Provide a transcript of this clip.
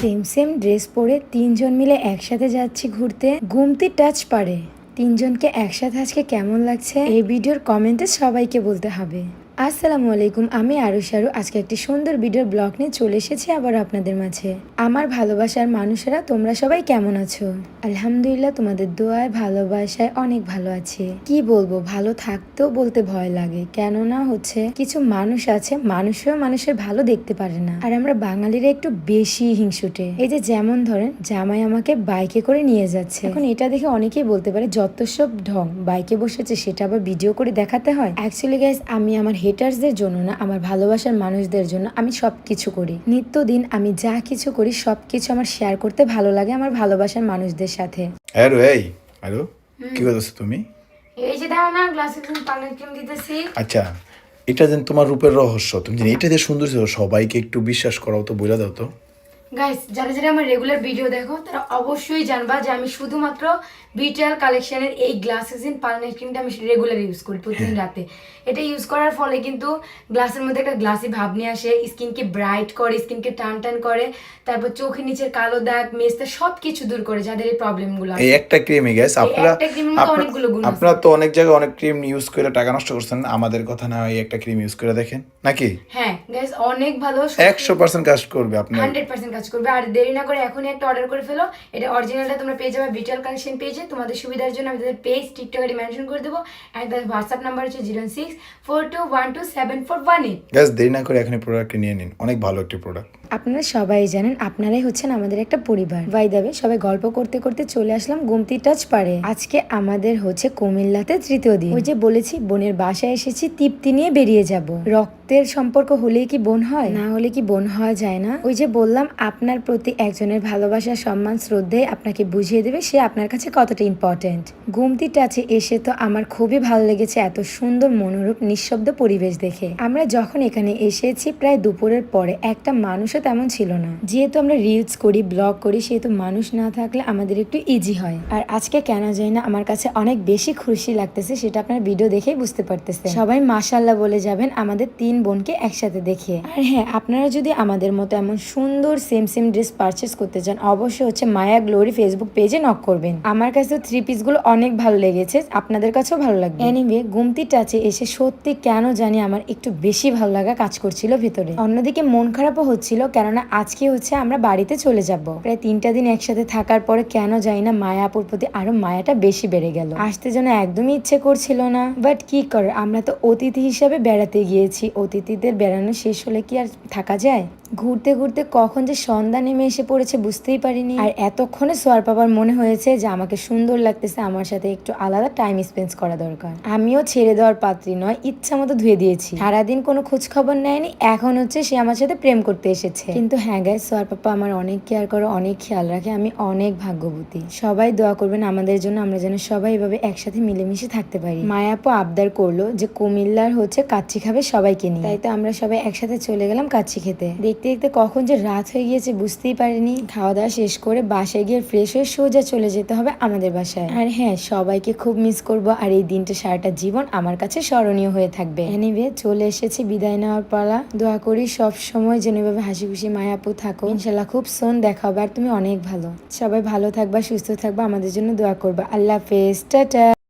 Same same dress পরে তিনজন মিলে একসাথে যাচ্ছি ঘুরতে। গুমতি টাচ পারে। তিনজনকে একসাথে আজকে কেমন লাগছে? এই ভিডিওর কমেন্টে সবাইকে বলতে হবে। আসসালামু আলাইকুম, আমি আরু শারু আজকে একটি সুন্দর ভিডিওর ব্লগ নিয়ে চলে এসেছি আবার আপনাদের মাঝে। আমার ভালোবাসার মানুষেরা, তোমরা সবাই কেমন আছো? আলহামদুলিল্লাহ, তোমাদের দোয়ায়, ভালোবাসায় অনেক ভালো আছে। কি বলব, ভালো থাকতেও বলতে ভয় লাগে। কেননা হচ্ছে, কিছু মানুষ আছে, মানুষেও মানুষের ভালো দেখতে পারে না। আর আমরা বাঙালিরা একটু বেশি হিংসুটে। এই যে যেমন ধরেন, জামাই আমাকে বাইকে করে নিয়ে যাচ্ছে। এখন এটা দেখে অনেকেই বলতে পারে, যত সব ঢং, বাইকে বসেছে, সেটা আবার ভিডিও করে দেখাতে হয়। অ্যাকচুয়ালি গাইজ আমি আমার হেটার্সদের জন্য না আমার ভালোবাসার মানুষদের জন্য আমি সব কিছু করি। নিত্যদিন আমি যা কিছু করি সব কিছু আমার শেয়ার করতে ভালো লাগে আমার ভালোবাসার মানুষদের সাথে। আরও এই হ্যালো কি করতেছো তুমি? এই যে দাও না গ্লাসে পানির ক্রিম দিতেছি। আচ্ছা এটা যেন তোমার রূপের রহস্য। তুমি জানি এটা যে সুন্দর ছিল সবাইকে একটু বিশ্বাস করাও তো বলে দাও তো। গাইস যারা যারা আমার রেগুলার ভিডিও দেখো তারা অবশ্যই জানবা যে আমি শুধুমাত্র বিটেল কালেকশনের এই গ্লাসেস ইন পালনের ক্রিমটা আমি রেগুলার ইউজ করি প্রতিদিন রাতে। এটা ইউজ করার ফলে কিন্তু গ্লাসের মধ্যে একটা গ্লাসি ভাব নিয়ে আসে স্কিনকে ব্রাইট করে স্কিনকে টান টান করে তারপর চোখের নিচের কালো দাগ মেস্তা সব কিছু দূর করে যাদের এই প্রবলেমগুলো এই একটা ক্রিমই গ্যাস আপনারা অনেকগুলো গুণ। আপনারা তো অনেক জায়গায় অনেক ক্রিম ইউজ করে টাকা নষ্ট করছেন আমাদের কথা না এই একটা ক্রিম ইউজ করে দেখেন নাকি? হ্যাঁ। গাইস অনেক ভালো একশো পার্সেন্ট কাজ করবে হান্ড্রেড পার্সেন্ট কাজ করবে। আর দেরি না করে এখনই একটা অর্ডার করে ফেলো। এটা অরিজিনালটা তোমরা পেয়ে যাবে বিটেল কানেকশন পেজে তোমাদের সুবিধার জন্য আমি তাদের পেজ টিকটকে মেনশন করে দেবো। আর তাদের হোয়াটসঅ্যাপ নাম্বার হচ্ছে zero six four two one two seven four one eight gas দেরি না করে এখন প্রোডাক্ট নিয়ে নিন। অনেক ভালো একটি প্রোডাক্ট আপনারা সবাই জানেন, আপনারাই হচ্ছেন আমাদের একটা পরিবার। ভাই দাবে সবাই গল্প করতে করতে চলে আসলাম গুমতি টাচ পারে আজকে আমাদের হচ্ছে কুমিল্লাতে তৃতীয় দিন। ওই যে বলেছি, বোনের বাসায় এসেছি, তৃপ্তি নিয়ে বেরিয়ে যাব। রক্তের সম্পর্ক হলেই কি বোন হয়? না হলে কি বোন হওয়া যায় না? ওই যে বললাম, আপনার প্রতি একজনের ভালোবাসা, সম্মান শ্রদ্ধে আপনাকে বুঝিয়ে দেবে, সে আপনার কাছে কতটা ইম্পর্টেন্ট গুমতি টাচে এসে তো আমার খুবই ভালো লেগেছে এত সুন্দর মনোরূপ নিঃশব্দ পরিবেশ দেখে। আমরা যখন এখানে এসেছি, প্রায় দুপুরের পরে একটা মানুষও তেমন ছিল না। যেহেতু আমরা রিলস করি ব্লগ করি, সেহেতু মানুষ না থাকলে আমাদের একটু ইজি হয়। আর আজকে কেন যায় না, আমার কাছে অনেক বেশি খুশি লাগতেছে, সেটা আপনার ভিডিও দেখেই বুঝতে পারতেছে সবাই মাশাল্লাহ বলে যাবেন, আমাদের তিন বোনকে একসাথে দেখে আর হ্যাঁ আপনারা যদি আমাদের মতো এমন সুন্দর সেম সেম ড্রেস পারচেস করতে চান, অবশ্যই হচ্ছে মায়া গ্লোরি ফেসবুক পেজে নক করবেন। আমার কাছে থ্রি পিসগুলো অনেক ভালো লেগেছে, আপনাদের কাছেও ভালো লাগবে। এনিমে গুমতি টাচে এসে সত্যি কেন জানি আমার একটু বেশি ভালো লাগা কাজ করছিল ভিতরে। অন্যদিকে মন খারাপও হচ্ছিল কেননা আজকে হচ্ছে আমরা বাড়িতে চলে যাব। প্রায় তিনটা দিন একসাথে থাকার পরে কেন যাই না মায়া আপুর প্রতি আরও মায়াটা বেশি বেড়ে গেল। আসতে যেন একদমই ইচ্ছে করছিল না। বাট কি কর আমরা তো অতিথি হিসাবে বেড়াতে গিয়েছি। অতিথিদের বেড়ানো শেষ হলে কি আর থাকা যায়? ঘুরতে ঘুরতে কখন যে সন্ধ্যা নেমে এসে পড়েছে বুঝতেই পারিনি। আর এতক্ষণে সোয়ার পাবার মনে হয়েছে যে আমাকে সুন্দর লাগতেছে, আমার সাথে একটু আলাদা টাইম স্পেন্ড করা দরকার। আমিও ছেড়ে দেওয়ার পাত্রী নয়, ইচ্ছা মতো ধুয়ে দিয়েছি। সারাদিন কোনো খোঁজ খবর নেয়নি, এখন হচ্ছে সে আমার সাথে প্রেম করতে এসেছে। কিন্তু হ্যাঁ গাই সোয়ার পাপা আমার অনেক কেয়ার করে, অনেক খেয়াল রাখে, আমি অনেক ভাগ্যবতী। সবাই দোয়া করবেন আমাদের জন্য, আমরা যেন সবাই এভাবে একসাথে মিলেমিশে থাকতে পারি। মায়াপু আবদার করল যে কুমিল্লার হচ্ছে কাচ্চি খাবে সবাইকে নিয়ে। তাই তো আমরা সবাই একসাথে চলে গেলাম কাচ্চি খেতে। দেখতে দেখতে কখন যে রাত হয়ে গিয়েছে বুঝতেই পারিনি। খাওয়া দাওয়া শেষ করে বাসায় গিয়ে ফ্রেশ হয়ে সোজা চলে যেতে হবে আমাদের বাসায়। আর হ্যাঁ সবাইকে খুব মিস করব আর এই দিনটা সারাটা জীবন আমার কাছে স্মরণীয় হয়ে থাকবে। এনিওয়ে চলে এসেছি বিদায় নেওয়ার পালা। দোয়া করি সব সময় যেন এভাবে হাসি খুশি মায়াপু থাকো ইনশাল্লাহ খুব সোন দেখা হবে আর তুমি অনেক ভালো। সবাই ভালো থাকবা, সুস্থ থাকবা, আমাদের জন্য দোয়া করবা। আল্লাহ হাফেজ। টাটা।